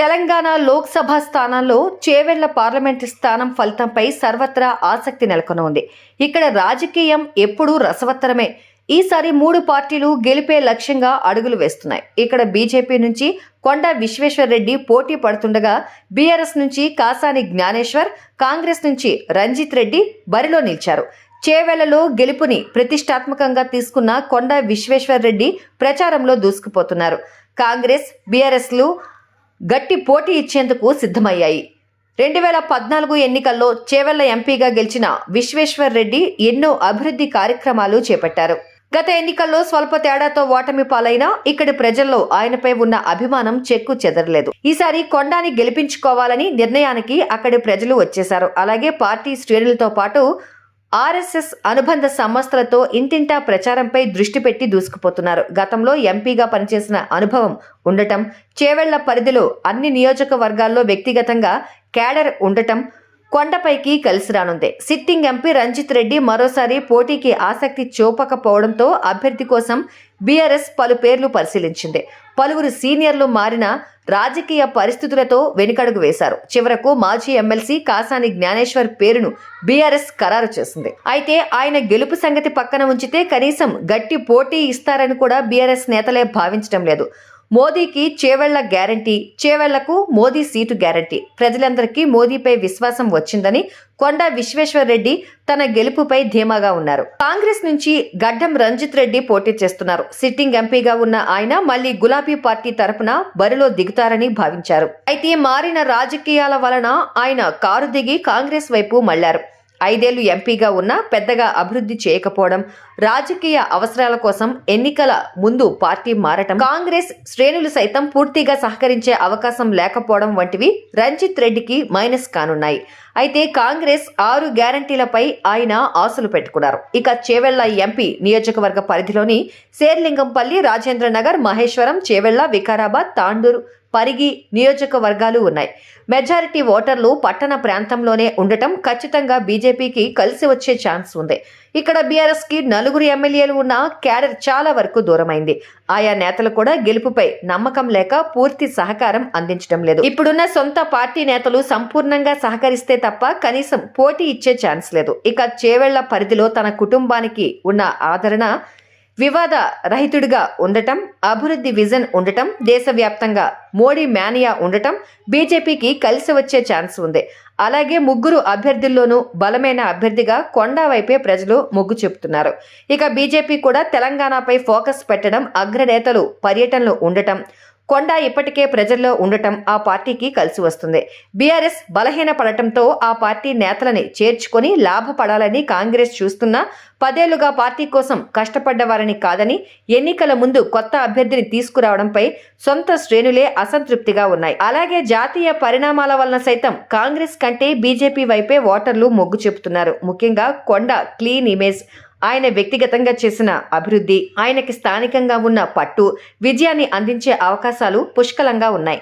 తెలంగాణ లోక్సభ స్థానాల్లో చేవెళ్ళ పార్లమెంటు స్థానం ఫలితంపై సర్వత్రా ఆసక్తి నెలకొని ఉంది ఇక్కడ రాజకీయం ఎప్పుడూ రసవత్తరమే. ఈసారి మూడు పార్టీలు గెలిపే లక్ష్యంగా అడుగులు వేస్తున్నాయి. ఇక్కడ బీజేపీ నుంచి కొండ విశ్వేశ్వరరెడ్డి పోటీ పడుతుండగా బీఆర్ఎస్ నుంచి కాసాని జ్ఞానేశ్వర్ కాంగ్రెస్ నుంచి రంజిత్ రెడ్డి బరిలో నిలిచారు. చేవెళ్ళలో గెలుపుని ప్రతిష్టాత్మకంగా తీసుకున్న కొండ విశ్వేశ్వర్ రెడ్డి ప్రచారంలో దూసుకుపోతున్నారు. కాంగ్రెస్ బీఆర్ఎస్లు గట్టి పోటీ ఇచ్చేందుకు సిద్ధమయ్యాయి. రెండు వేల పద్నాలుగు ఎన్నికల్లో చేవెళ్ళ ఎంపీగా గెలిచిన విశ్వేశ్వర్ రెడ్డి ఎన్నో అభివృద్ధి కార్యక్రమాలు చేపట్టారు. గత ఎన్నికల్లో స్వల్ప తేడాతో ఓటమి పాలైనా ఇక్కడి ప్రజల్లో ఆయనపై ఉన్న అభిమానం చెక్కు చెదరలేదు. ఈసారి కొండాని గెలిపించుకోవాలని నిర్ణయానికి అక్కడి ప్రజలు వచ్చేశారు. అలాగే పార్టీ శ్రేణులతో పాటు ఆర్ఎస్ఎస్ అనుబంధ సంస్థలతో ఇంటింటా ప్రచారంపై దృష్టి పెట్టి దూసుకుపోతున్నారు. గతంలో ఎంపీగా పనిచేసిన అనుభవం ఉండటం చేవెళ్ళ పరిధిలో అన్ని నియోజకవర్గాల్లో వ్యక్తిగతంగా క్యాడర్ ఉండటం కొండపైకి కలిసి రానుంది. సిట్టింగ్ ఎంపీ రంజిత్ రెడ్డి మరోసారి పోటీకి ఆసక్తి చూపకపోవడంతో అభ్యర్థి కోసం బీఆర్ఎస్ పలు పేర్లు పరిశీలించింది. పలువురు సీనియర్లు మారిన రాజకీయ పరిస్థితులతో వెనుకడుగు వేశారు. చివరకు మాజీ ఎమ్మెల్సీ కాసాని జ్ఞానేశ్వర్ పేరును బీఆర్ఎస్ ఖరారు చేసింది. అయితే ఆయన గెలుపు సంగతి పక్కన ఉంచితే కనీసం గట్టి పోటీ ఇస్తారని కూడా బీఆర్ఎస్ నేతలే భావించడం లేదు. మోదీకి చేవెళ్ళ గ్యారంటీ చేవెళ్ళకు మోదీ సీటు గ్యారంటీ. ప్రజలందరికీ మోదీపై విశ్వాసం వచ్చిందని కొండ విశ్వేశ్వర్ రెడ్డి తన గెలుపుపై ధీమాగా ఉన్నారు. కాంగ్రెస్ నుంచి గడ్డం రంజిత్ రెడ్డి పోటీ చేస్తున్నారు. సిట్టింగ్ ఎంపీగా ఉన్న ఆయన మళ్ళీ గులాబీ పార్టీ తరపున బరిలో దిగుతారని భావించారు. అయితే మారిన రాజకీయాల వలన ఆయన కారు దిగి కాంగ్రెస్ వైపు మళ్ళారు. ఐదేళ్ళు ఎంపీగా ఉన్నా పెద్దగా అభివృద్ధి చేయకపోవడం రాజకీయ అవసరాల కోసం ఎన్నికల ముందు పార్టీ మారటం కాంగ్రెస్ శ్రేణులు సైతం పూర్తిగా సహకరించే అవకాశం లేకపోవడం వంటివి రంజిత్ రెడ్డికి మైనస్ కానున్నాయి. అయితే కాంగ్రెస్ ఆరు గ్యారంటీలపై ఆయన ఆశలు పెట్టుకున్నారు. ఇక చేవెళ్ళ ఎంపీ నియోజకవర్గ పరిధిలోని శేర్లింగంపల్లి రాజేంద్ర నగర్ మహేశ్వరం చేవెళ్ళ వికారాబాద్ తాండూరు పరిగి నియోజకవర్గాలు ఉన్నాయి. మెజారిటీ ఓటర్లు పట్టణ ప్రాంతంలోనే ఉండటం ఖచ్చితంగా బీజేపీకి కలిసి వచ్చే ఛాన్స్ ఉంది. ఇక్కడ బీఆర్ఎస్కి నలుగురు ఎమ్మెల్యేలు ఉన్న క్యాడర్ చాలా వరకు దూరమైంది. ఆయా నేతలు కూడా గెలుపుపై నమ్మకం లేక పూర్తి సహకారం అందించడం లేదు. ఇప్పుడున్న సొంత పార్టీ నేతలు సంపూర్ణంగా సహకరిస్తే తప్ప కనీసం పోటీ ఇచ్చే ఛాన్స్ లేదు. ఇక చేవెళ్ళ పరిధిలో తన కుటుంబానికి ఉన్న ఆదరణ వివాద రహితుడిగా ఉండటం అభివృద్ధి విజన్ ఉండటం దేశవ్యాప్తంగా మోడీ మేనియా ఉండటం బీజేపీకి కలిసి వచ్చే ఛాన్స్ ఉంది. అలాగే ముగ్గురు అభ్యర్థుల్లోనూ బలమైన అభ్యర్థిగా కొండా వైపే ప్రజలు మొగ్గు చెబుతున్నారు ఇక బీజేపీ కూడా తెలంగాణపై ఫోకస్ పెట్టడం అగ్రనేతలు పర్యటనలు ఉండటం కొండ ఇప్పటికే ప్రజల్లో ఉండటం ఆ పార్టీకి కలిసి వస్తుంది. బీఆర్ఎస్ బలహీన పడటంతో ఆ పార్టీ నేతలని చేర్చుకొని లాభపడాలని కాంగ్రెస్ చూస్తున్నా పదేళ్ళుగా పార్టీ కోసం కష్టపడ్డవారని కాదని ఎన్నికల ముందు కొత్త అభ్యర్థిని తీసుకురావడంపై సొంత శ్రేణులే అసంతృప్తిగా ఉన్నాయి. అలాగే జాతీయ పరిణామాల వలన సైతం కాంగ్రెస్ కంటే బీజేపీ వైపే ఓటర్లు మొగ్గు చెబుతున్నారు. ముఖ్యంగా కొండ క్లీన్ ఇమేజ్ ఆయన వ్యక్తిగతంగా చేసిన అభివృద్ధి ఆయనకి స్థానికంగా ఉన్న పట్టు విజయాన్ని అందించే అవకాశాలు పుష్కలంగా ఉన్నాయి.